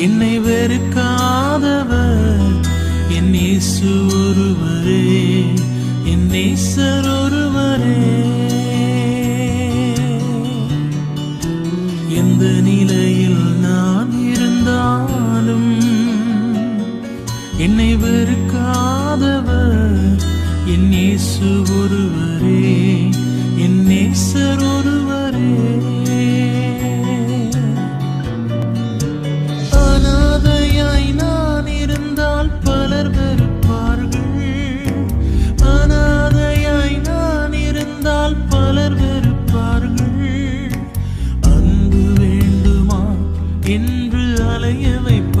என்னை வெறுக்காதவர். என் இயேசு ஒருவரே என் நேசர் ஒருவரே. எந்த நிலையில் நான் இருந்தாலும் என்னை வெறுக்காதவர். என் இயேசு sem ele